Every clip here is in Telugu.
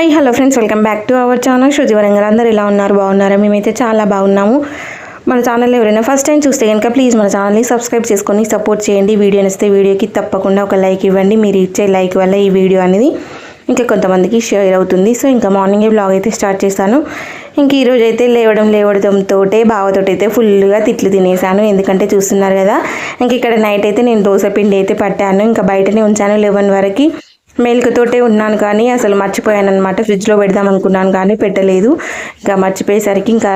Hi hello friends welcome back to our channel. శుచివరంగా అందరూ ఇలా ఉన్నారు? బాగున్నారా? మేమైతే చాలా బాగున్నాము. మన ఛానల్ ఎవరైనా ఫస్ట్ టైం చూస్తే కనుక ప్లీజ్ మన ఛానల్ని సబ్స్క్రైబ్ చేసుకొని సపోర్ట్ చేయండి. వీడియో నచ్చితే వీడియోకి తప్పకుండా ఒక లైక్ ఇవ్వండి. మీరు ఇచ్చే లైక్ వల్ల ఈ వీడియో అనేది ఇంకా కొంతమందికి షేర్ అవుతుంది. సో ఇంకా మార్నింగే బ్లాగ్ అయితే స్టార్ట్ చేశాను. ఇంక ఈరోజు అయితే లేవడం లేవడంతో బావతో అయితే ఫుల్గా తిట్లు తినేసాను ఎందుకంటే చూస్తున్నారు కదా ఇంక ఇక్కడ నైట్ అయితే నేను దోశ పిండి అయితే పట్టాను. ఇంకా బయటనే ఉంచాను లెవెన్ వరకు. మేలుకతోటే ఉన్నాను కానీ అసలు మర్చిపోయాను అనమాట ఫ్రిడ్జ్లో పెడదాం అనుకున్నాను కానీ పెట్టలేదు. ఇంకా మర్చిపోయేసరికి ఇంకా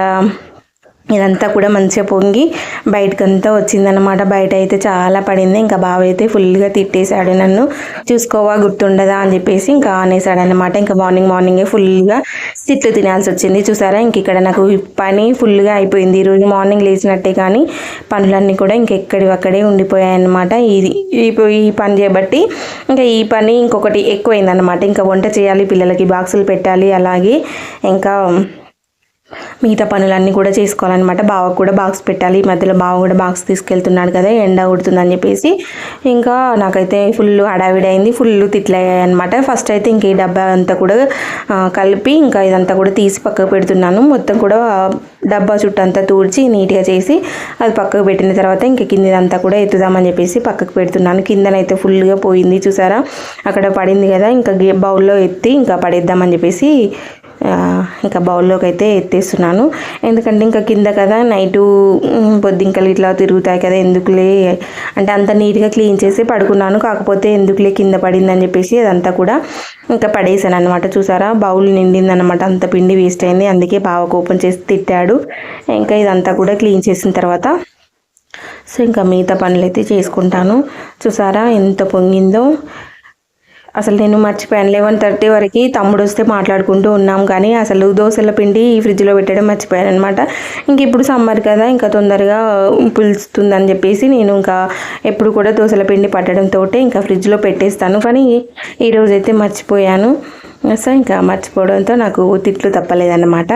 ఇదంతా కూడా మంచిగా పొంగి బయటకంతా వచ్చిందనమాట బయట అయితే చాలా పడింది. ఇంకా బావ అయితే ఫుల్గా తిట్టేశాడు నన్ను. చూసుకోవా గుర్తుండదా అని చెప్పేసి ఇంకా అనేసాడు అనమాట ఇంకా మార్నింగ్ మార్నింగే ఫుల్గా తిట్లు తినాల్సి వచ్చింది. చూసారా? ఇంక ఇక్కడ నాకు ఈ పని ఫుల్గా అయిపోయింది. ఈరోజు మార్నింగ్ లేచినట్టే కానీ పనులన్నీ కూడా ఇంకెక్కడి అక్కడే ఉండిపోయాయి అనమాట ఇది ఈ- ఈ పని చేయబట్టి ఇంకా ఈ పని ఇంకొకటి ఎక్కువైందనమాట ఇంకా వంట చేయాలి పిల్లలకి బాక్సులు పెట్టాలి అలాగే ఇంకా మిగతా పనులన్నీ కూడా చేసుకోవాలన్నమాట. బావకు కూడా బాక్స్ పెట్టాలి. ఈ మధ్యలో బావ కూడా బాక్స్ తీసుకెళ్తున్నాడు కదా ఎండ కొడుతుందని చెప్పేసి. ఇంకా నాకైతే ఫుల్ హడావిడి అయింది. ఫుల్ తిట్లయ్యాయి అనమాట ఫస్ట్ అయితే ఇంక ఈ డబ్బా అంతా కూడా కలిపి ఇంకా ఇదంతా కూడా తీసి పక్కకు పెడుతున్నాను. మొత్తం కూడా డబ్బా చుట్టూ అంతా తూడ్చి నీట్గా చేసి అది పక్కకు పెట్టిన తర్వాత ఇంకా కిందదంతా కూడా ఎత్తుదామని చెప్పేసి పక్కకు పెడుతున్నాను. కిందనైతే ఫుల్గా పోయింది చూసారా? అక్కడ పడింది కదా ఇంకా బౌల్లో ఎత్తి ఇంకా పడేద్దామని చెప్పేసి ఇంకా బౌల్లోకి అయితే ఎత్తేస్తున్నాను. ఎందుకంటే ఇంకా కింద కదా నైటు బొద్దింకలు ఇట్లా తిరుగుతాయి కదా ఎందుకులే? అంటే అంత నీట్గా క్లీన్ చేసి పడుకున్నాను. కాకపోతే ఎందుకులే కింద పడిందని చెప్పేసి అదంతా కూడా ఇంకా పడేసాను అనమాట చూసారా? బౌల్ నిండింది అనమాట అంత పిండి వేస్ట్ అయింది. అందుకే బావ ఓపెన్ చేసి తిట్టాడు. ఇంకా ఇదంతా కూడా క్లీన్ చేసిన తర్వాత సో ఇంకా మిగతా పనులు అయితే చేసుకుంటాను. చూసారా? ఎంత పొంగిందో. అసలు నేను మర్చిపోయాను. లెవెన్ థర్టీ వరకు తమ్ముడు వస్తే మాట్లాడుకుంటూ ఉన్నాం కానీ అసలు దోశల పిండి ఈ ఫ్రిడ్జ్లో పెట్టడం మర్చిపోయాను అనమాట ఇంక ఇప్పుడు సమ్మర్ కదా ఇంకా తొందరగా పులుస్తుందని చెప్పేసి నేను ఇంకా ఎప్పుడు కూడా దోశల పిండి పట్టడంతో ఇంకా ఫ్రిడ్జ్లో పెట్టేస్తాను. కానీ ఈరోజైతే మర్చిపోయాను. సో ఇంకా మర్చిపోవడంతో నాకు తిట్లు తప్పలేదన్నమాట.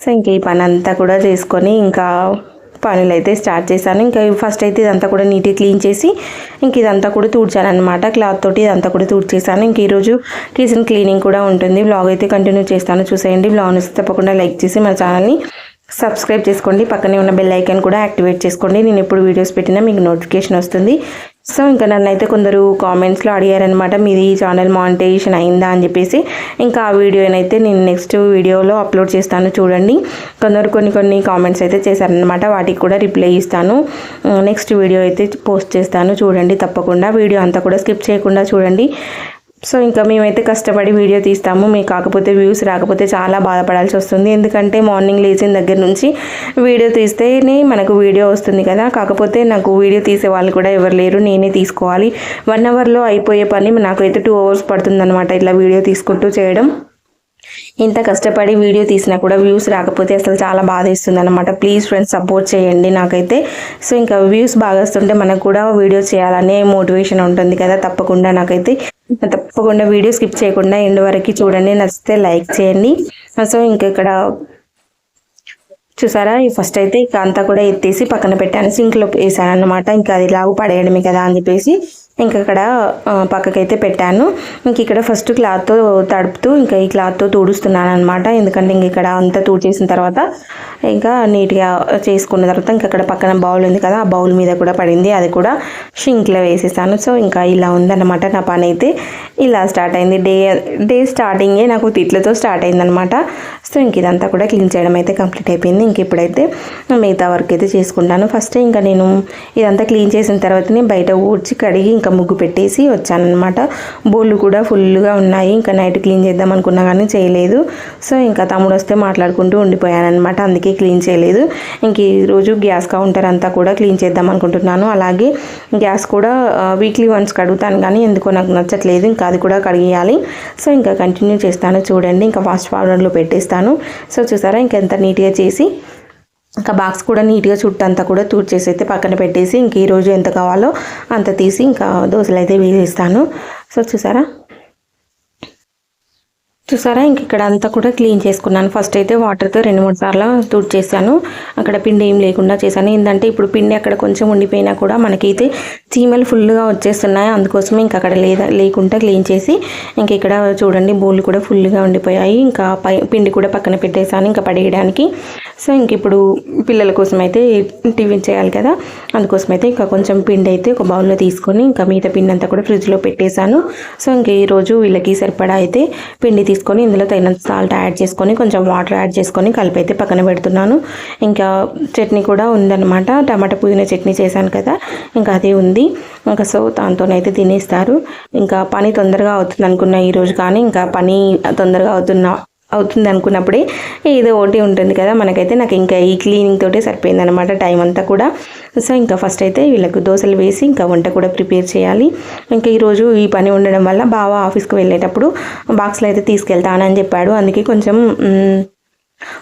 సో ఇంక ఈ పని అంతా కూడా చేసుకొని ఇంకా పనులు అయితే స్టార్ట్ చేశాను. ఇంకా ఫస్ట్ అయితే ఇదంతా కూడా నీట్గా క్లీన్ చేసి ఇంక ఇదంతా కూడా తూడ్చాను అనమాట క్లాత్ తోటి ఇదంతా కూడా తూడ్చేసాను ఇంక ఈరోజు కిచెన్ క్లీనింగ్ కూడా ఉంటుంది. బ్లాగ్ అయితే కంటిన్యూ చేస్తాను. చూసేయండి. బ్లాగ్ నచ్చితే తప్పకుండా లైక్ చేసి మన ఛానల్ని సబ్స్క్రైబ్ చేసుకోండి. పక్కనే ఉన్న బెల్ ఐకాన్ కూడా యాక్టివేట్ చేసుకోండి. నేను ఎప్పుడు వీడియోస్ పెట్టినా మీకు నోటిఫికేషన్ వస్తుంది. సో ఇంకా నన్ను అయితే కొందరు కామెంట్స్లో అడిగారనమాట మీది ఛానల్ మానిటైజేషన్ అయిందా? అని చెప్పేసి. ఇంకా ఆ వీడియోనైతే నేను నెక్స్ట్ వీడియోలో అప్లోడ్ చేస్తాను చూడండి. కొందరు కొన్ని కొన్ని కామెంట్స్ అయితే చేశారనమాట వాటికి కూడా రిప్లై ఇస్తాను. నెక్స్ట్ వీడియో అయితే పోస్ట్ చేస్తాను చూడండి తప్పకుండా. వీడియో అంతా కూడా స్కిప్ చేయకుండా చూడండి. సో ఇంకా మేమైతే కష్టపడి వీడియో తీస్తాము. మీకు కాకపోతే వ్యూస్ రాకపోతే చాలా బాధపడాల్సి వస్తుంది. ఎందుకంటే మార్నింగ్ లేచిన దగ్గర నుంచి వీడియో తీస్తేనే మనకు వీడియో వస్తుంది కదా. కాకపోతే నాకు వీడియో తీసే వాళ్ళు కూడా ఎవరు లేరు. నేనే తీసుకోవాలి. వన్ అవర్లో అయిపోయే పని. నాకైతే టూ అవర్స్ పడుతుంది ఇట్లా వీడియో తీసుకుంటూ చేయడం. ఇంత కష్టపడి వీడియో తీసినా కూడా వ్యూస్ రాకపోతే అసలు చాలా బాధ ఇస్తుంది అనమాట ప్లీజ్ ఫ్రెండ్స్ సపోర్ట్ చేయండి నాకైతే. సో ఇంకా వ్యూస్ బాగా వస్తుంటే మనకు కూడా వీడియో చేయాలనే మోటివేషన్ ఉంటుంది కదా తప్పకుండా నాకైతే. తప్పకుండా వీడియో స్కిప్ చేయకుండా ఎండ్ వరకు చూడండి నచ్చితే లైక్ చేయండి. సో ఇంకా ఇక్కడ చూసారా? ఫస్ట్ అయితే ఇక అంతా కూడా ఎత్తేసి పక్కన పెట్టాను సింక్లో వేసాను అనమాట ఇంకా అది లాగు పడేయడమే కదా అని చెప్పేసి. ఇంక అక్కడ పక్కకైతే పెట్టాను. ఇంక ఇక్కడ ఫస్ట్ క్లాత్తో తడుపుతూ ఇంకా ఈ క్లాత్తో తుడుస్తున్నాను అనమాట ఎందుకంటే ఇంక ఇక్కడ అంతా తుడిచేసిన తర్వాత ఇంకా నీట్గా చేసుకున్న తర్వాత ఇంక అక్కడ పక్కన బౌల్ ఉంది కదా ఆ బౌల్ మీద కూడా పడింది. అది కూడా షింక్లో వేసేసాను. సో ఇంకా ఇలా ఉందన్నమాట నా పని అయితే. ఇలా స్టార్ట్ అయింది. డే డే స్టార్టింగే నాకు తిట్లతో స్టార్ట్ అయిందనమాట సో ఇంక ఇదంతా కూడా క్లీన్ చేయడం అయితే కంప్లీట్ అయిపోయింది. ఇంక ఇప్పుడైతే మిగతా వర్క్ అయితే చేసుకుంటాను. ఫస్ట్ ఇంకా నేను ఇదంతా క్లీన్ చేసిన తర్వాతనే బయట ఊడ్చి కడిగి ఇంకా ముగ్గు పెట్టేసి వచ్చానమాట బోళ్ళు కూడా ఫుల్గా ఉన్నాయి. ఇంకా నైట్ క్లీన్ చేద్దాం అనుకున్నా కానీ చేయలేదు. సో ఇంకా తమ్ముడు వస్తే మాట్లాడుకుంటూ ఉండిపోయానమాట అందుకే క్లీన్ చేయలేదు. ఇంక ఈరోజు గ్యాస్ కౌంటర్ అంతా కూడా క్లీన్ చేద్దాం అనుకుంటున్నాను. అలాగే గ్యాస్ కూడా వీక్లీ వన్స్ కడుగుతాను కానీ ఎందుకో నాకు నచ్చట్లేదు. ఇంకా అది కూడా కడిగేయాలి. సో ఇంకా కంటిన్యూ చేస్తాను చూడండి. ఇంకా ఫాస్ట్ ఫార్వర్డ్లో పెట్టేస్తాను. సో చూసారా? ఇంకెంత ఎంత నీట్గా చేసి ఇంకా బాక్స్ కూడా నీట్గా చుట్టంతా కూడా తూడ్చేసి అయితే పక్కన పెట్టేసి ఇంక ఈరోజు ఎంత కావాలో అంత తీసి ఇంకా దోశలు అయితే వేసేస్తాను. సో చూసారా? చూసారా? ఇంక ఇక్కడ అంతా కూడా క్లీన్ చేసుకున్నాను. ఫస్ట్ అయితే వాటర్తో రెండు మూడు సార్లు తుడి చేశాను అక్కడ పిండి ఏం లేకుండా చేశాను. ఏంటంటే ఇప్పుడు పిండి అక్కడ కొంచెం ఉండిపోయినా కూడా మనకైతే చీమలు ఫుల్గా వచ్చేస్తున్నాయి. అందుకోసమే ఇంక అక్కడ లేదా లేకుండా క్లీన్ చేసి ఇంక ఇక్కడ చూడండి బోళ్ళు కూడా ఫుల్గా ఉండిపోయాయి. ఇంకా పై పిండి కూడా పక్కన పెట్టేశాను. ఇంకా పడేయడానికి సో ఇంక ఇప్పుడు పిల్లల కోసం అయితే టిఫిన్ చేయాలి కదా. అందుకోసం అయితే ఇంకా కొంచెం పిండి అయితే ఒక బౌల్లో తీసుకొని ఇంకా మిగతా పిండి అంతా కూడా ఫ్రిడ్జ్లో పెట్టేశాను. సో ఇంక ఈరోజు వీళ్ళకి సరిపడా అయితే పిండి తీసుకొని ఇందులో తగినంత సాల్ట్ యాడ్ చేసుకొని కొంచెం వాటర్ యాడ్ చేసుకొని కలిపి అయితే పక్కన పెడుతున్నాను. ఇంకా చట్నీ కూడా ఉందన్నమాట. టమాటా పుదీనా చట్నీ చేశాను కదా. ఇంకా అదే ఉంది. ఇంకా సో దాంతోనైతే తినేస్తారు. ఇంకా పని తొందరగా అవుతుంది అనుకున్నా ఈరోజు కానీ. ఇంకా పని తొందరగా అవుతున్నా అవుతుంది అనుకున్నప్పుడే ఏదో ఒకటి ఉంటుంది కదా. మనకైతే నాకు ఇంకా ఈ క్లీనింగ్ తోటే సరిపోయింది అనమాట టైం అంతా కూడా. సో ఇంకా ఫస్ట్ అయితే వీళ్ళకు దోశలు వేసి ఇంకా వంట కూడా ప్రిపేర్ చేయాలి. ఇంకా ఈరోజు ఈ పని ఉండడం వల్ల బావ ఆఫీస్కి వెళ్ళేటప్పుడు బాక్స్లో అయితే తీసుకెళ్తానని చెప్పాడు. అందుకే కొంచెం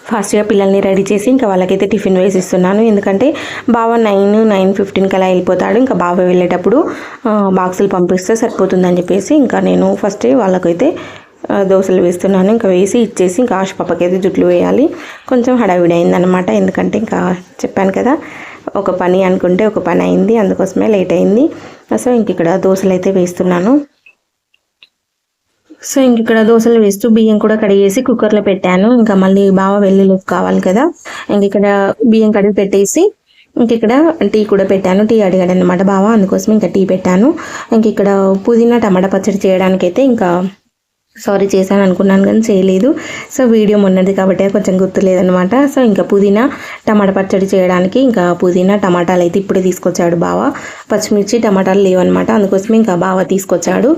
ఫాస్ట్గా పిల్లల్ని రెడీ చేసి ఇంకా వాళ్ళకైతే టిఫిన్ వేసి ఇస్తున్నాను ఎందుకంటే బావ నైన్ నైన్ ఫిఫ్టీన్కి అలా వెళ్ళిపోతాడు. ఇంకా బావ వెళ్ళేటప్పుడు బాక్సులు పంపిస్తే సరిపోతుందని చెప్పేసి ఇంకా నేను ఫస్ట్ వాళ్ళకైతే దోశలు వేస్తున్నాను. ఇంకా వేసి ఇచ్చేసి ఇంకా ఆశ పాపకి అయితే జుట్లు వేయాలి. కొంచెం హడావిడి అయిందనమాట ఎందుకంటే ఇంకా చెప్పాను కదా ఒక పని అనుకుంటే ఒక పని అయింది. అందుకోసమే లేట్ అయింది. సో ఇంక ఇక్కడ దోశలు అయితే వేస్తున్నాను. సో ఇంక ఇక్కడ దోశలు వేస్తూ బియ్యం కూడా కడిగేసి కుక్కర్లో పెట్టాను. ఇంకా మళ్ళీ బాగా వెల్లుల్లికి కావాలి కదా. ఇంక ఇక్కడ బియ్యం కడిగి పెట్టేసి ఇంక ఇక్కడ టీ కూడా పెట్టాను. టీ అడిగాడు అనమాట బావా. అందుకోసం ఇంకా టీ పెట్టాను. ఇంక ఇక్కడ పుదీనా టమాటా పచ్చడి చేయడానికైతే ఇంకా సారీ చేశాను అనుకున్నాను కానీ చేయలేదు. సో వీడియో మొన్నది కాబట్టి కొంచెం గుర్తులేదనమాట సో ఇంకా పుదీనా టమాటా పచ్చడి చేయడానికి ఇంకా పుదీనా టమాటాలు అయితే ఇప్పుడే తీసుకొచ్చాడు బావ. పచ్చిమిర్చి టమాటాలు లేవన్నమాట. అందుకోసమే ఇంకా బావ తీసుకొచ్చాడు.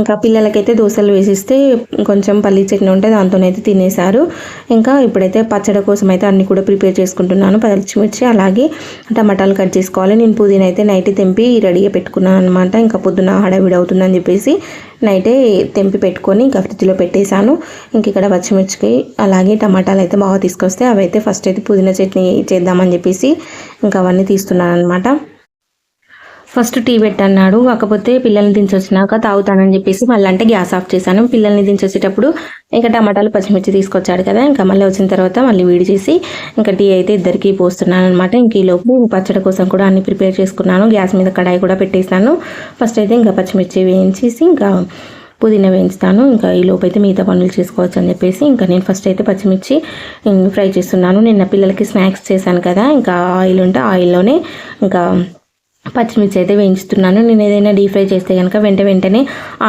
ఇంకా పిల్లలకైతే దోశలు వేసిస్తే కొంచెం పల్లి చట్నీ ఉంటే దాంతోనైతే తినేశారు. ఇంకా ఇప్పుడైతే పచ్చడి కోసం అయితే అన్ని కూడా ప్రిపేర్ చేసుకుంటున్నాను. పచ్చిమిర్చి అలాగే టమాటాలు కట్ చేసుకోవాలి. నేను పుదీనా అయితే నైట్ తెంపి రెడీగా పెట్టుకున్నాను అనమాట ఇంకా పొద్దున హడావిడి అవుతుందని చెప్పేసి నైటే తెంపి పెట్టుకొని ఇంకా ఫ్రిడ్జ్లో పెట్టేశాను. ఇంక ఇక్కడ పచ్చిమిర్చికి అలాగే టమాటాలు అయితే బాగా తీసుకొస్తే అవి అయితే ఫస్ట్ అయితే పుదీనా చట్నీ చేద్దామని చెప్పేసి ఇంకా అవన్నీ తీస్తున్నాను అనమాట ఫస్ట్ టీ పెట్టన్నాడు. కాకపోతే పిల్లల్ని దించొచ్చినాక తాగుతానని చెప్పేసి మళ్ళీ అంటే గ్యాస్ ఆఫ్ చేశాను. పిల్లల్ని దించొచ్చేటప్పుడు ఇంకా టమాటాలు పచ్చిమిర్చి తీసుకొచ్చాడు కదా. ఇంకా మళ్ళీ వచ్చిన తర్వాత మళ్ళీ వేడి చేసి ఇంకా టీ అయితే ఇద్దరికి పోస్తున్నాను అనమాట ఇంక ఈలోపు పచ్చడి కోసం కూడా అన్ని ప్రిపేర్ చేసుకున్నాను. గ్యాస్ మీద కడాయి కూడా పెట్టేసాను ఫస్ట్ అయితే ఇంకా పచ్చిమిర్చి వేయించేసి ఇంకా పుదీనా వేయించుతాను. ఇంకా ఈ లోపు అయితే మిగతా పనులు చేసుకోవచ్చు అని చెప్పేసి ఇంకా నేను ఫస్ట్ అయితే పచ్చిమిర్చి ఫ్రై చేస్తున్నాను. నిన్న పిల్లలకి స్నాక్స్ చేశాను కదా. ఇంకా ఆయిల్ ఉంటే ఆయిల్లోనే ఇంకా పచ్చిమిర్చి అయితే వేయించుతున్నాను. నేను ఏదైనా డీప్ ఫ్రై చేస్తే కనుక వెంట వెంటనే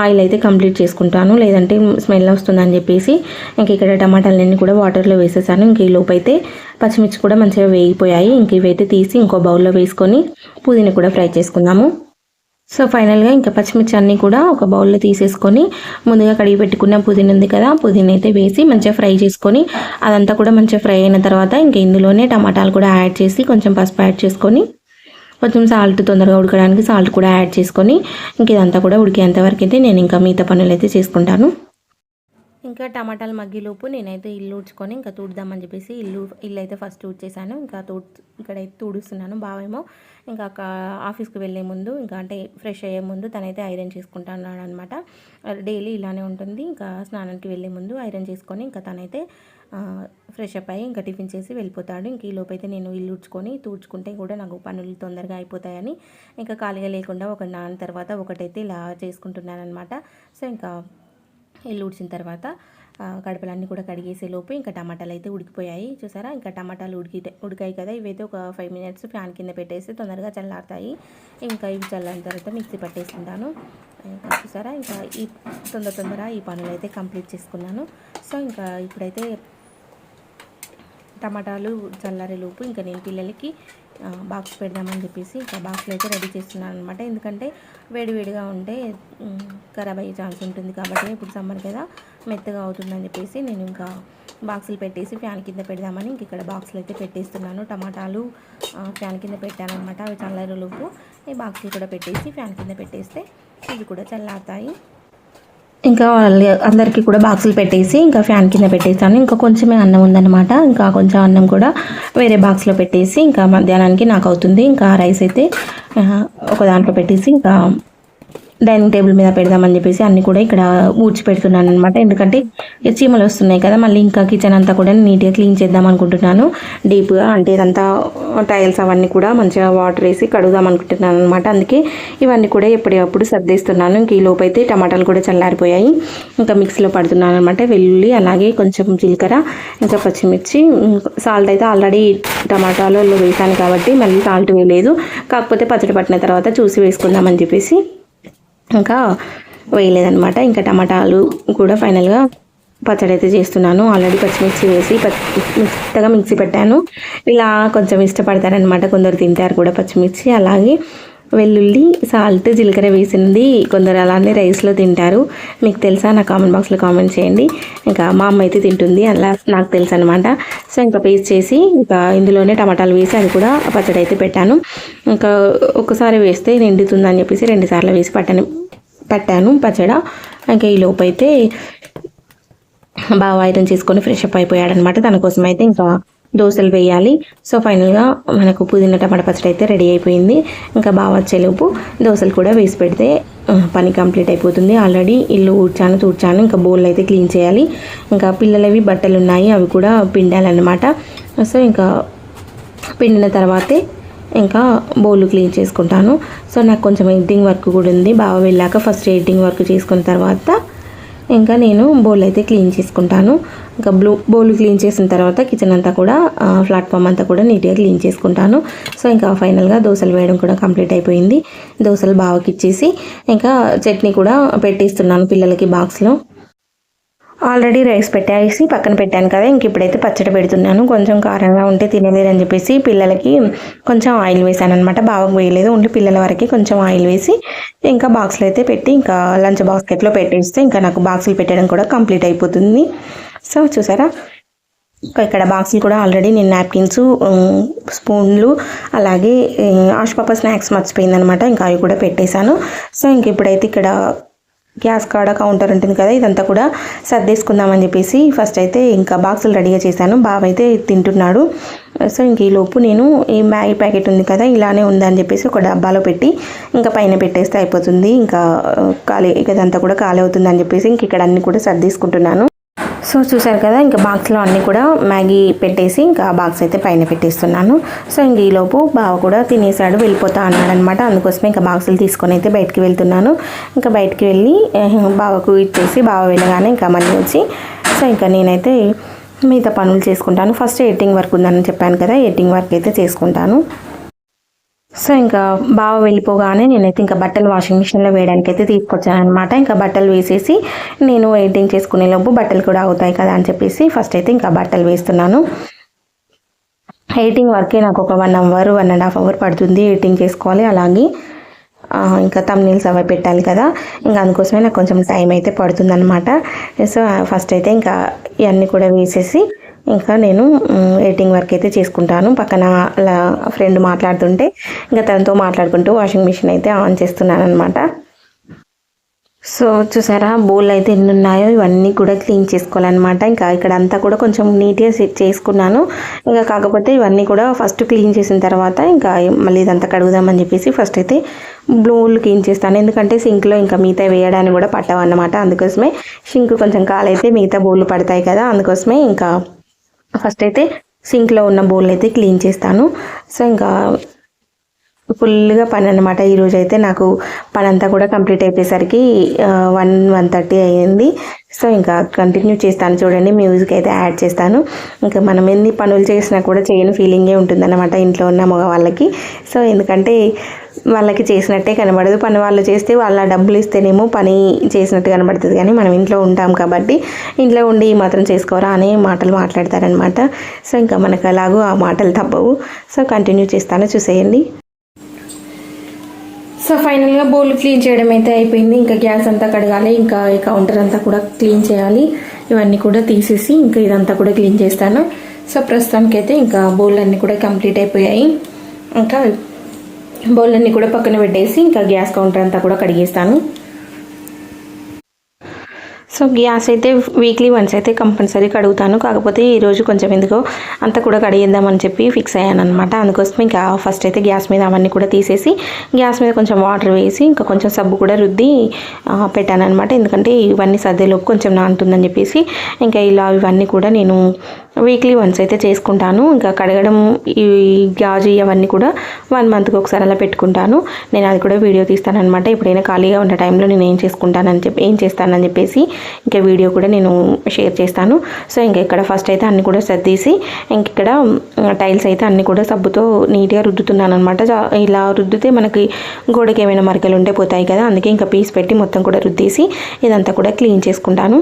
ఆయిల్ అయితే కంప్లీట్ చేసుకుంటాను. లేదంటే స్మెల్ వస్తుందని చెప్పేసి ఇంక ఇక్కడ టమాటాలన్నీ కూడా వాటర్లో వేసేసాను. ఇంక ఈ లోపైతే పచ్చిమిర్చి కూడా మంచిగా వేగిపోయాయి. ఇంక ఇవైతే తీసి ఇంకో బౌల్లో వేసుకొని పుదీనా కూడా ఫ్రై చేసుకుందాము. సో ఫైనల్గా ఇంకా పచ్చిమిర్చి అన్నీ కూడా ఒక బౌల్లో తీసేసుకొని ముందుగా కడిగి పెట్టుకున్న పుదీనా ఉంది కదా పుదీనా అయితే వేసి మంచిగా ఫ్రై చేసుకొని అదంతా కూడా మంచిగా ఫ్రై అయిన తర్వాత ఇంకా ఇందులోనే టమాటాలు కూడా యాడ్ చేసి కొంచెం పసుపు యాడ్ చేసుకొని కొంచెం సాల్ట్ తొందరగా ఉడకడానికి సాల్ట్ కూడా యాడ్ చేసుకొని ఇంక ఇదంతా కూడా ఉడికేంతవరకు అయితే నేను ఇంకా మిగతా పనులు అయితే చేసుకుంటాను. ఇంకా టమాటాలు మగ్గిలోపు నేనైతే ఇల్లు ఊడ్చుకొని ఇంకా తుడుదామని చెప్పేసి ఇల్లు ఇల్లు అయితే ఫస్ట్ ఊడ్చేసాను ఇంకా తూడ్ ఇక్కడైతే తుడుస్తున్నాను బావేమో. ఇంకా ఆఫీస్కి వెళ్ళే ముందు ఇంకా అంటే ఫ్రెష్ అయ్యే ముందు తనైతే ఐరన్ చేసుకుంటాను అనమాట డైలీ ఇలానే ఉంటుంది. ఇంకా స్నానానికి వెళ్ళే ముందు ఐరన్ చేసుకొని ఇంకా తనైతే ఫ్రెష్ అప్ అయ్యి ఇంకా టిఫిన్ చేసి వెళ్ళిపోతాడు. ఇంక ఈ లోపైతే నేను ఇల్లు ఊడ్చుకొని తూడ్చుకుంటే కూడా నాకు పనులు తొందరగా అయిపోతాయని ఇంకా ఖాళీగా లేకుండా ఒక నాన్న తర్వాత ఒకటైతే ఇలా చేసుకుంటున్నానమాట సో ఇంకా ఇల్లు ఊడ్చిన తర్వాత కడపలన్నీ కూడా కడిగేసే లోపు ఇంకా టమాటాలు అయితే ఉడికిపోయాయి. చూసారా? ఇంకా టమాటాలు ఉడికి ఉడికాయి కదా? ఇవైతే ఒక ఫైవ్ మినిట్స్ ఫ్యాన్ కింద పెట్టేసి తొందరగా చల్లారుతాయి. ఇంకా ఇవి చల్లారిన తర్వాత మిక్సీ పట్టేసుకుంటాను. ఇంకా చూసారా? ఇంకా ఈ తొందర తొందర ఈ పనులు అయితే కంప్లీట్ చేసుకున్నాను. సో ఇంకా ఇప్పుడైతే టమాటాలు చల్లారి లోపు ఇంకా నేను పిల్లలకి బాక్స్ పెడదామని చెప్పేసి ఇంకా బాక్స్లో అయితే రెడీ చేస్తున్నాను అనమాట ఎందుకంటే వేడివేడిగా ఉంటే ఖరాబ్ అయ్యే ఛాన్స్ ఉంటుంది కాబట్టి ఇప్పుడు సమ్మర్ కదా మెత్తగా అవుతుందని చెప్పేసి నేను ఇంకా బాక్సులు పెట్టేసి ఫ్యాన్ కింద పెడదామని ఇంక ఇక్కడ బాక్సులు అయితే పెట్టేస్తున్నాను. టమాటాలు ఫ్యాన్ కింద పెట్టానమాట అవి చల్లారి లోపు ఈ బాక్సులు కూడా పెట్టేసి ఫ్యాన్ కింద పెట్టేస్తే ఇవి కూడా చల్లారుతాయి. ఇంకా వాళ్ళ అందరికీ కూడా బాక్సులు పెట్టేసి ఇంకా ఫ్యాన్ కింద పెట్టేసాను ఇంకా కొంచెమే అన్నం ఉందన్నమాట. ఇంకా కొంచెం అన్నం కూడా వేరే బాక్స్లో పెట్టేసి ఇంకా మధ్యాహ్నానికి నాకు అవుతుంది. ఇంకా రైస్ అయితే ఒక దాంట్లో పెట్టేసి ఇంకా డైనింగ్ టేబుల్ మీద పెడదామని చెప్పేసి అన్నీ కూడా ఇక్కడ ఊడ్చి పెడుతున్నాను అనమాట ఎందుకంటే చీమలు వస్తున్నాయి కదా మళ్ళీ ఇంకా కిచెన్ అంతా కూడా నీట్గా క్లీన్ చేద్దాం అనుకుంటున్నాను. డీప్గా అంటే ఇదంతా టైల్స్ అవన్నీ కూడా మంచిగా వాటర్ వేసి కడుగుదాం అనుకుంటున్నాను అనమాట అందుకే ఇవన్నీ కూడా ఎప్పటికప్పుడు సర్దేస్తున్నాను. ఇంక ఈ లోపైతే టమాటాలు కూడా చల్లారిపోయాయి. ఇంకా మిక్సీలో పడుతున్నాను అనమాట వెల్లుల్లి అలాగే కొంచెం జీలకర్ర ఇంకా పచ్చిమిర్చి సాల్ట్ అయితే ఆల్రెడీ టమాటాలలో వేసాను కాబట్టి మళ్ళీ సాల్ట్ వేయలేదు. కాకపోతే పచ్చడి పట్టిన తర్వాత చూసి వేసుకుందామని చెప్పేసి ఇంకా వేయలేదనమాట ఇంకా టమాటాలు కూడా ఫైనల్గా పచ్చడి అయితే చేస్తున్నాను. ఆల్రెడీ పచ్చిమిర్చి వేసి పచ్చి మెత్తగా మిక్సీ పెట్టాను. ఇలా కొంచెం ఇష్టపడతారనమాట కొందరు తింటారు కూడా పచ్చిమిర్చి. అలాగే వెల్లుల్లి సాల్ట్ జీలకర్ర వేసింది. కొందరు అలానే రైస్లో తింటారు. మీకు తెలుసా? నా కామెంట్ బాక్స్లో కామెంట్ చేయండి. ఇంకా మా అమ్మ అయితే తింటుంది. అలా నాకు తెలుసు అనమాట సో ఇంకా పేస్ట్ చేసి ఇంకా ఇందులోనే టమాటాలు వేసి అది కూడా పచ్చడి అయితే పెట్టాను. ఇంకా ఒకసారి వేస్తే నిండుతుందని చెప్పేసి రెండు సార్లు వేసి పట్టని పట్టాను పచ్చడ. ఇంకా ఈ లోపు అయితే బాగా ఐరన్ చేసుకొని ఫ్రెష్ అప్ అయిపోయాడనమాట దానికోసం అయితే ఇంకా దోశలు వేయాలి. సో ఫైనల్గా మనకు పుదీనా టమాటా పచ్చడి అయితే రెడీ అయిపోయింది. ఇంకా బాగా వచ్చేలోపు దోశలు కూడా వేసి పెడితే పని కంప్లీట్ అయిపోతుంది. ఆల్రెడీ ఇల్లు ఊడ్చాను తూడ్చాను. ఇంకా బౌల్ అయితే క్లీన్ చేయాలి. ఇంకా పిల్లలవి బట్టలు ఉన్నాయి అవి కూడా పిండాలన్నమాట. సో ఇంకా పిండిన తర్వాతే ఇంకా బౌల్ క్లీన్ చేసుకుంటాను. సో నాకు కొంచెం ఎడిటింగ్ వర్క్ కూడా ఉంది. బాగా వెళ్ళాక ఫస్ట్ ఎడిటింగ్ వర్క్ చేసుకున్న తర్వాత ఇంకా నేను బౌల్ అయితే క్లీన్ చేసుకుంటాను. ఇంకా బ్లూ బౌల్ క్లీన్ చేసిన తర్వాత కిచెన్ అంతా కూడా ప్లాట్ఫామ్ అంతా కూడా నీట్గా క్లీన్ చేసుకుంటాను. సో ఇంకా ఫైనల్గా దోశలు వేయడం కూడా కంప్లీట్ అయిపోయింది. దోశలు బావకి ఇచ్చేసి ఇంకా చట్నీ కూడా పెట్టిస్తున్నాను పిల్లలకి బాక్స్లో. ఆల్రెడీ రైస్ పెట్టేసి పక్కన పెట్టాను కదా ఇంక ఇప్పుడైతే పచ్చడి పెడుతున్నాను. కొంచెం కారంగా ఉంటే తినలేదని చెప్పేసి పిల్లలకి కొంచెం ఆయిల్ వేసాను అనమాట బావకు వేయలేదు ఓన్లీ పిల్లల వరకు కొంచెం ఆయిల్ వేసి ఇంకా బాక్స్లో అయితే పెట్టి ఇంకా లంచ్ బాస్కెట్లో పెట్టేస్తే ఇంకా నాకు బాక్సులు పెట్టడం కూడా కంప్లీట్ అయిపోతుంది. సో చూసారా? ఇక్కడ బాక్సులు కూడా ఆల్రెడీ నేను నాప్కిన్స్ స్పూన్లు అలాగే ఆశపాప స్నాక్స్ మర్చిపోయిందనమాట ఇంకా అవి కూడా పెట్టేశాను. సో ఇంక ఇప్పుడైతే ఇక్కడ గ్యాస్ కాడ కౌంటర్ ఉంటుంది కదా ఇదంతా కూడా సర్దేసుకుందామని చెప్పేసి ఫస్ట్ అయితే ఇంకా బాక్సులు రెడీగా చేశాను. బావ అయితే తింటున్నాడు. సో ఇంక ఈ లోపు నేను ఈ మ్యాగీ ప్యాకెట్ ఉంది కదా ఇలానే ఉందని చెప్పేసి ఒక డబ్బాలో పెట్టి ఇంకా పైన పెట్టేస్తే అయిపోతుంది. ఇంకా ఖాళీ ఇక ఇదంతా కూడా ఖాళీ అవుతుంది అని చెప్పేసి ఇంక ఇక్కడ అన్ని కూడా సర్దేసుకుంటున్నాను. సో చూసారు కదా ఇంకా బాక్స్లో అన్నీ కూడా మ్యాగీ పెట్టేసి ఇంకా బాక్స్ అయితే పైన పెట్టేస్తున్నాను. సో ఇంక ఈలోపు బావ కూడా తినేసాడు వెళ్ళిపోతా అన్నాడు అనమాట అందుకోసమే ఇంకా బాక్సులు తీసుకొని అయితే బయటికి వెళ్తున్నాను. ఇంకా బయటికి వెళ్ళి బావకు ఇచ్చేసి బావ వెళ్ళగానే ఇంకా మళ్ళీ వచ్చి సో ఇంకా నేనైతే మిగతా పనులు చేసుకుంటాను. ఫస్ట్ ఎడిటింగ్ వర్క్ ఉందని చెప్పాను కదా ఎడిటింగ్ వర్క్ అయితే చేసుకుంటాను. సో ఇంకా బాగా వెళ్ళిపోగానే నేనైతే ఇంకా బట్టలు వాషింగ్ మిషన్లో వేయడానికి అయితే తీసుకొచ్చాను అనమాట ఇంకా బట్టలు వేసేసి నేను ఎడిటింగ్ చేసుకునే లోపు బట్టలు కూడా అవుతాయి కదా అని చెప్పేసి ఫస్ట్ అయితే ఇంకా బట్టలు వేస్తున్నాను. ఎడిటింగ్ వర్కే నాకు ఒక one hour one and half hour పడుతుంది ఎడిటింగ్ చేసుకోవాలి. అలాగే ఇంకా తమ్నీల్స్ అవి పెట్టాలి కదా. ఇంకా అందుకోసమే నాకు కొంచెం టైం అయితే పడుతుంది అనమాట సో ఫస్ట్ అయితే ఇంకా ఇవన్నీ కూడా వేసేసి ఇంకా నేను ఎడిటింగ్ వర్క్ అయితే చేసుకుంటాను. పక్కన అలా ఫ్రెండ్ మాట్లాడుతుంటే ఇంకా తనతో మాట్లాడుకుంటూ వాషింగ్ మిషన్ అయితే ఆన్ చేస్తున్నాను అనమాట సో చూసారా బౌల్ అయితే ఎన్ని ఉన్నాయో ఇవన్నీ కూడా క్లీన్ చేసుకోవాలన్నమాట. ఇంకా ఇక్కడ అంతా కూడా కొంచెం నీట్గా సెట్ చేసుకున్నాను. ఇంకా కాకపోతే ఇవన్నీ కూడా ఫస్ట్ క్లీన్ చేసిన తర్వాత ఇంకా మళ్ళీ ఇదంతా కడుగుదామని చెప్పేసి ఫస్ట్ అయితే బౌల్ క్లీన్ చేస్తాను. ఎందుకంటే సింక్లో ఇంకా మిగతా వేయడానికి కూడా పట్టవన్నమాట. అందుకోసమే సింక్ కొంచెం కాలైతే మిగతా బౌల్ పడతాయి కదా అందుకోసమే ఇంకా ఫస్ట్ అయితే సింక్లో ఉన్న బౌల్ అయితే క్లీన్ చేస్తాను. సో ఇంకా ఫుల్గా పని అనమాట ఈరోజు అయితే నాకు పని అంతా కూడా కంప్లీట్ అయిపోయేసరికి వన్ వన్ థర్టీ అయ్యింది సో ఇంకా కంటిన్యూ చేస్తాను చూడండి మ్యూజిక్ అయితే యాడ్ చేస్తాను. ఇంకా మనం ఎన్ని పనులు చేసినా కూడా చేయని ఫీలింగే ఉంటుందన్నమాట ఇంట్లో ఉన్న మగవాళ్ళకి. సో ఎందుకంటే వాళ్ళకి చేసినట్టే కనబడదు. పని వాళ్ళు చేస్తే వాళ్ళ డబ్బులు ఇస్తేనేమో పని చేసినట్టు కనబడుతుంది. కానీ మనం ఇంట్లో ఉంటాం కాబట్టి ఇంట్లో ఉండి ఈ మాత్రం చేసుకోరా అనే మాటలు మాట్లాడతారనమాట సో ఇంకా మనకు అలాగూ ఆ మాటలు తప్పవు. సో కంటిన్యూ చేస్తాను. చూసేయండి. సో ఫైనల్గా బౌల్ క్లీన్ చేయడం అయితే అయిపోయింది. ఇంకా గ్యాస్ అంతా కడగాలి. ఇంకా ఈ కౌంటర్ అంతా కూడా క్లీన్ చేయాలి. ఇవన్నీ కూడా తీసేసి ఇంకా ఇదంతా కూడా క్లీన్ చేస్తాను. సో ప్రస్తుతానికైతే ఇంకా బౌల్ అన్నీ కూడా కంప్లీట్ అయిపోయాయి. ఇంకా బౌల్ అన్నీ కూడా పక్కన పెట్టేసి ఇంకా గ్యాస్ కౌంటర్ అంతా కూడా కడిగేస్తాను. సో గ్యాస్ అయితే వీక్లీ వన్స్ అయితే కంపల్సరీ కడుగుతాను. కాకపోతే ఈరోజు కొంచెం ఎందుకో అంతా కూడా కడిగేద్దామని చెప్పి ఫిక్స్ అయ్యాను అనమాట అందుకోసం ఇంకా ఫస్ట్ అయితే గ్యాస్ మీద అవన్నీ కూడా తీసేసి గ్యాస్ మీద కొంచెం వాటర్ వేసి ఇంకా కొంచెం సబ్బు కూడా రుద్ది పెట్టాను అనమాట ఎందుకంటే ఇవన్నీ సర్దేలోపు కొంచెం నానుతుందని చెప్పేసి ఇంకా ఇలా ఇవన్నీ కూడా నేను వీక్లీ వన్స్ అయితే చేసుకుంటాను. ఇంకా కడగడం ఈ గాజు అవన్నీ కూడా వన్ మంత్కి ఒకసారి అలా పెట్టుకుంటాను. నేను అది కూడా వీడియో తీస్తానమాట ఎప్పుడైనా ఖాళీగా ఉన్న టైంలో నేను ఏం చేసుకుంటానని చెప్పి ఏం చేస్తానని చెప్పేసి ఇంకా వీడియో కూడా నేను షేర్ చేస్తాను. సో ఇంకా ఇక్కడ ఫస్ట్ అయితే అన్నీ కూడా సర్దీసి ఇంక ఇక్కడ టైల్స్ అయితే అన్నీ కూడా సబ్బుతో నీట్గా రుద్దుతున్నాను అనమాట ఇలా రుద్దితే మనకి గోడకి ఏమైనా మరకలు ఉంటే పోతాయి కదా అందుకే ఇంకా పీస్ పెట్టి మొత్తం కూడా రుద్దేసి ఇదంతా కూడా క్లీన్ చేసుకుంటాను.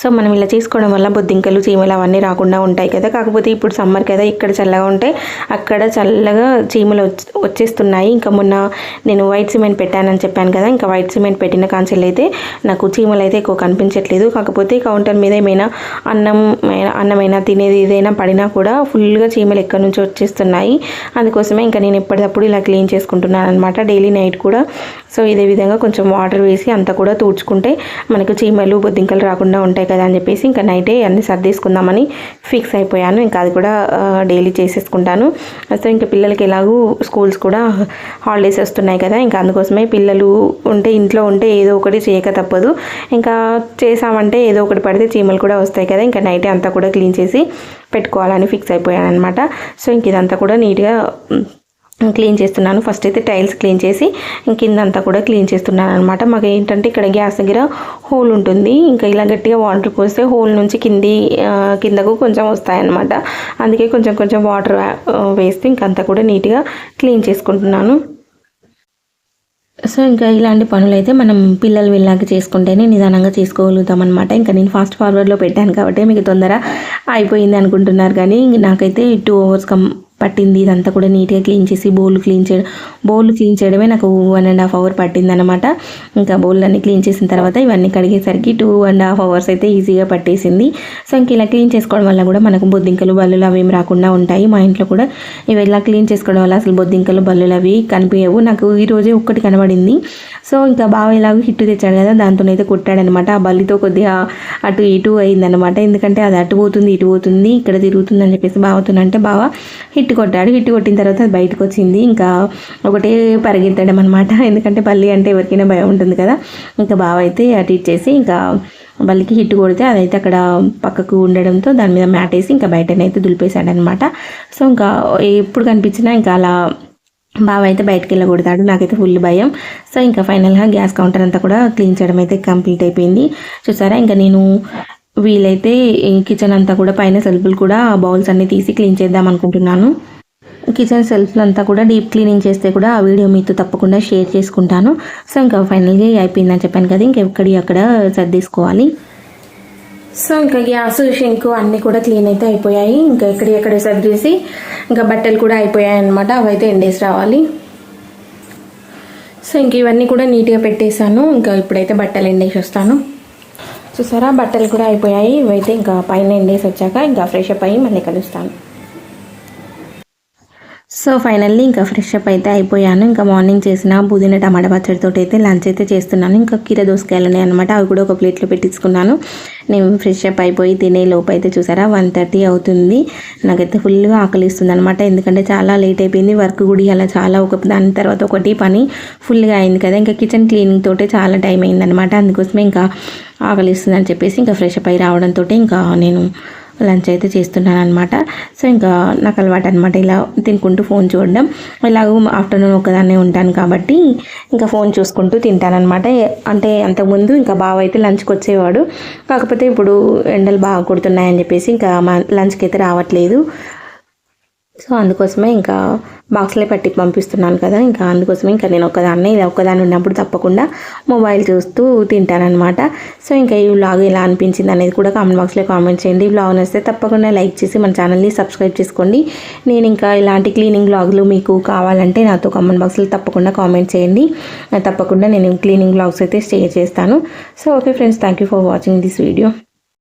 సో మనం ఇలా చేసుకోవడం వల్ల బొద్దింకలు చీమలు అవన్నీ రాకుండా ఉంటాయి కదా. కాకపోతే ఇప్పుడు సమ్మర్ కదా ఇక్కడ చల్లగా ఉంటే అక్కడ చల్లగా చీమలు వచ్చేస్తున్నాయి. ఇంకా మొన్న నేను వైట్ సిమెంట్ పెట్టానని చెప్పాను కదా ఇంకా వైట్ సిమెంట్ పెట్టిన కాన్సెల్ అయితే నాకు చీమలు అయితే ఎక్కువ కనిపించట్లేదు. కాకపోతే కౌంటర్ మీద ఏమైనా అన్నం అన్నమైనా తినేది ఏదైనా పడినా కూడా ఫుల్గా చీమలు ఎక్కడి నుంచి వచ్చేస్తున్నాయి. అందుకోసమే ఇంకా నేను ఎప్పటికప్పుడు ఇలా క్లీన్ చేసుకుంటున్నాను అనమాట డైలీ నైట్ కూడా సో ఇదే విధంగా కొంచెం వాటర్ వేసి అంతా కూడా తూడ్చుకుంటే మనకు చీమలు బొద్దింకలు రాకుండా ఉంటాయి కదా అని చెప్పేసి ఇంకా నైటే అన్ని సర్దేసుకుందామని ఫిక్స్ అయిపోయాను. ఇంకా అది కూడా డైలీ చేసేసుకుంటాను. సో ఇంకా పిల్లలకి ఎలాగూ స్కూల్స్ కూడా హాలిడేస్ వస్తున్నాయి కదా ఇంకా అందుకోసమే పిల్లలు ఉంటే ఇంట్లో ఉంటే ఏదో ఒకటి చేయక తప్పదు. ఇంకా చేసామంటే ఏదో ఒకటి పడితే చీమలు కూడా వస్తాయి కదా ఇంకా నైటే అంతా కూడా క్లీన్ చేసి పెట్టుకోవాలని ఫిక్స్ అయిపోయాను అనమాట సో ఇంక ఇదంతా కూడా నీట్గా క్లీన్ చేస్తున్నాను. ఫస్ట్ అయితే టైల్స్ క్లీన్ చేసి కిందంతా కూడా క్లీన్ చేస్తున్నాను అనమాట మాకు ఏంటంటే ఇక్కడ గ్యాస్ దగ్గర హోల్ ఉంటుంది. ఇంకా ఇలా గట్టిగా వాటర్ పోస్తే హోల్ నుంచి కింది కిందకు కొంచెం వస్తాయన్నమాట. అందుకే కొంచెం కొంచెం వాటర్ వేస్తే ఇంకంతా కూడా నీట్గా క్లీన్ చేసుకుంటున్నాను. సో ఇంకా ఇలాంటి పనులు అయితే మనం పిల్లలు వెళ్ళాక చేసుకుంటేనే నిదానంగా చేసుకోగలుగుతాం అనమాట ఇంకా నేను ఫాస్ట్ ఫార్వర్డ్లో పెట్టాను కాబట్టి మీకు తొందర అయిపోయింది అనుకుంటున్నారు కానీ నాకైతే టూ అవర్స్ కం పట్టింది. ఇదంతా కూడా నీట్గా క్లీన్ చేసి బౌల్ క్లీన్ చేయడం బౌల్ క్లీన్ చేయడమే నాకు వన్ అండ్ హాఫ్ అవర్ పట్టింది అనమాట ఇంకా బౌల్ అన్నీ క్లీన్ చేసిన తర్వాత ఇవన్నీ కడిగేసరికి టూ అండ్ హాఫ్ అవర్స్ అయితే ఈజీగా పట్టేసింది. సో ఇంక ఇలా క్లీన్ చేసుకోవడం వల్ల కూడా మనకు బొద్దింకలు బల్లులు అవి ఏం రాకుండా ఉంటాయి. మా ఇంట్లో కూడా ఇవి ఇలా క్లీన్ చేసుకోవడం వల్ల అసలు బొద్దింకలు బల్లులు అవి కనిపించవు. నాకు ఈరోజే ఒక్కటి కనబడింది. సో ఇంకా బాగా ఇలాగ హిట్ తెచ్చాడు కదా దాంతోనైతే కొట్టాడనమాట ఆ బల్లితో కొద్దిగా అటు ఇటు అయిందనమాట ఎందుకంటే అది అటు పోతుంది ఇటు పోతుంది ఇక్కడ తిరుగుతుంది అని చెప్పేసి బాగుతుందంటే బాగా హిట్ హిట్ కొట్టాడు. హిట్ కొట్టిన తర్వాత బయటకు వచ్చింది. ఇంకా ఒకటే పరిగెత్తడం అనమాట ఎందుకంటే బల్లి అంటే ఎవరికైనా భయం ఉంటుంది కదా. ఇంకా బావ అయితే అటు ఇచ్చేసి ఇంకా బల్లికి హిట్ కొడితే అదైతే అక్కడ పక్కకు ఉండడంతో దాని మీద మ్యాట్ వేసి ఇంకా బయటనైతే దులిపేశాడు అనమాట సో ఇంకా ఎప్పుడు కనిపించినా ఇంకా అలా బావ అయితే బయటకు వెళ్ళకూడతాడు నాకైతే ఫుల్ భయం. సో ఇంకా ఫైనల్గా గ్యాస్ కౌంటర్ అంతా కూడా క్లీన్ చేయడం అయితే కంప్లీట్ అయిపోయింది. చూసారా? ఇంకా నేను వీలైతే కిచెన్ అంతా కూడా పైన సెల్ఫ్లు కూడా బౌల్స్ అన్నీ తీసి క్లీన్ చేద్దాం అనుకుంటున్నాను. కిచెన్ సెల్ఫ్లు అంతా కూడా డీప్ క్లీనింగ్ చేస్తే కూడా ఆ వీడియో మీతో తప్పకుండా షేర్ చేసుకుంటాను. సో ఇంకా ఫైనల్గా అయిపోయిందని చెప్పాను కదా ఇంకెక్కడి అక్కడ సర్దేసుకోవాలి. సో ఇంకా గ్యాస్ షింక్ అన్నీ కూడా క్లీన్ అయితే అయిపోయాయి. ఇంకా ఎక్కడి ఎక్కడ సర్దేసి ఇంకా బట్టలు కూడా అయిపోయాయి అనమాట అవైతే ఎండేసి రావాలి. సో ఇంక ఇవన్నీ కూడా నీట్గా పెట్టేశాను. ఇంకా ఇప్పుడైతే బట్టలు ఎండేసి వస్తాను. చూసారా? బట్టలు కూడా అయిపోయాయి. ఇవైతే ఇంకా పైన ఎండేసి వచ్చాక ఇంకా ఫ్రెష్ అప్ అయ్యి మళ్ళీ కలుస్తాను. సో ఫైనల్లీ ఇంకా ఫ్రెష్ అప్ అయితే అయిపోయాను. ఇంకా మార్నింగ్ చేసిన పుదీనా టమాటా పచ్చడితో అయితే లంచ్ అయితే చేస్తున్నాను. ఇంకా కీర దోసకాయలు ఉన్నాయి అనమాట అవి కూడా ఒక ప్లేట్లో పెట్టించుకున్నాను. నేను ఫ్రెష్ అప్ అయిపోయి తినే లోపు అయితే చూసారా? వన్ థర్టీ అవుతుంది. నాకైతే ఫుల్గా ఆకలిస్తుంది అనమాట ఎందుకంటే చాలా లేట్ అయిపోయింది. వర్క్ కూడా అలా చాలా. ఒక దాని తర్వాత ఒకటి పని ఫుల్గా అయింది కదా. ఇంకా కిచెన్ క్లీనింగ్ తోటే చాలా టైం అయిందనమాట అందుకోసమే ఇంకా ఆకలిస్తుంది అని చెప్పేసి ఇంకా ఫ్రెష్ అప్ అయి రావడంతో ఇంకా నేను లంచ్ అయితే చేస్తున్నాను అనమాట సో ఇంకా నాకు అలవాటు అనమాట ఇలా తినుకుంటూ ఫోన్ చూడడం. ఇలాగూ ఆఫ్టర్నూన్ ఒకదాన్నే ఉంటాను కాబట్టి ఇంకా ఫోన్ చూసుకుంటూ తింటానమాట అంటే అంతకుముందు ఇంకా బావ అయితే లంచ్కి వచ్చేవాడు. కాకపోతే ఇప్పుడు ఎండలు బాగా కొడుతున్నాయని చెప్పేసి ఇంకా మా లంచ్కి అయితే రావట్లేదు. సో అందుకోసమే ఇంకా బాక్స్లో పెట్టి పంపిస్తున్నాను కదా ఇంకా అందుకోసమే ఇంకా నేను ఒకదాన్నే ఇలా ఒక్కదాన్ని ఉన్నప్పుడు తప్పకుండా మొబైల్ చూస్తూ తింటానమాట సో ఇంకా ఈ వ్లాగ్ ఎలా అనిపించింది అనేది కూడా కామెంట్ బాక్స్లో కామెంట్ చేయండి. ఈ వ్లాగ్ వస్తే తప్పకుండా లైక్ చేసి మన ఛానల్ని సబ్స్క్రైబ్ చేసుకోండి. నేను ఇంకా ఇలాంటి క్లీనింగ్ వ్లాగ్లు మీకు కావాలంటే నాతో కామెంట్ బాక్స్లో తప్పకుండా కామెంట్ చేయండి. తప్పకుండా నేను క్లీనింగ్ వ్లాగ్స్ అయితే షేర్ చేస్తాను. So okay friends thank you for watching this video